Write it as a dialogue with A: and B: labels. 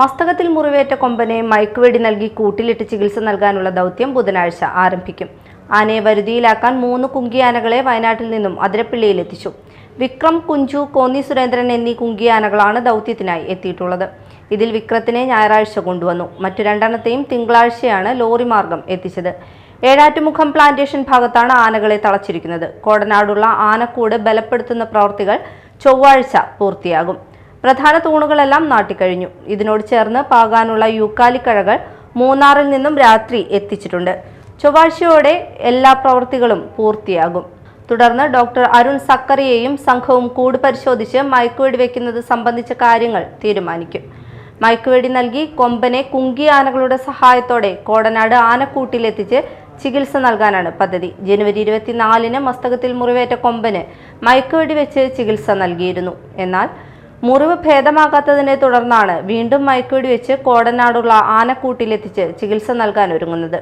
A: മസ്തകത്തിൽ മുറിവേറ്റ കൊമ്പനെ മയക്കുവെടി നൽകി കൂട്ടിലിട്ട് ചികിത്സ നൽകാനുള്ള ദൗത്യം ബുധനാഴ്ച ആരംഭിക്കും. ആനയെ വരുതിയിലാക്കാൻ മൂന്ന് കുങ്കിയാനകളെ വയനാട്ടിൽ നിന്നും അതിരപ്പിള്ളിയിൽ എത്തിച്ചു. വിക്രം കുഞ്ചു കോന്നി സുരേന്ദ്രൻ എന്നീ കുങ്കിയാനകളാണ് ദൗത്യത്തിനായി എത്തിയിട്ടുള്ളത്. ഇതിൽ വിക്രത്തിനെ ഞായറാഴ്ച കൊണ്ടുവന്നു. മറ്റു രണ്ടെണ്ണത്തെയും തിങ്കളാഴ്ചയാണ് ലോറി മാർഗം എത്തിച്ചത്. ഏഴാറ്റുമുഖം പ്ലാന്റേഷൻ ഭാഗത്താണ് ആനകളെ തളച്ചിരിക്കുന്നത്. കോടനാടുള്ള ആനക്കൂട് ബലപ്പെടുത്തുന്ന പ്രവൃത്തികൾ ചൊവ്വാഴ്ച പൂർത്തിയാകും. പ്രധാന തൂണുകളെല്ലാം നാട്ടിക്കഴിഞ്ഞു. ഇതിനോട് ചേർന്ന് പാകാനുള്ള യൂക്കാലിക്കഴകൾ മൂന്നാറിൽ നിന്നും രാത്രി എത്തിച്ചിട്ടുണ്ട്. ചൊവ്വാഴ്ചയോടെ എല്ലാ പ്രവൃത്തികളും പൂർത്തിയാകും. തുടർന്ന് ഡോക്ടർ അരുൺ സക്കറിയെയും സംഘവും കൂട് പരിശോധിച്ച് മയക്കുവെടി വെക്കുന്നത് സംബന്ധിച്ച കാര്യങ്ങൾ തീരുമാനിക്കും. മയക്കുവെടി നൽകി കൊമ്പനെ കുങ്കി ആനകളുടെ സഹായത്തോടെ കോടനാട് ആനക്കൂട്ടിലെത്തിച്ച് ചികിത്സ നൽകാനാണ് പദ്ധതി. ജനുവരി ഇരുപത്തിനാലിന് മസ്തകത്തിൽ മുറിവേറ്റ കൊമ്പന് മയക്കുവെടി വെച്ച് ചികിത്സ നൽകിയിരുന്നു. എന്നാൽ മുറിവ് ഭേദമാകാത്തതിനെ തുടർന്നാണ് വീണ്ടും മയക്കുവെടി വെച്ച് കോടനാടുള്ള ആനക്കൂട്ടിലെത്തിച്ച് ചികിത്സ നൽകാൻ ഒരുങ്ങുന്നത്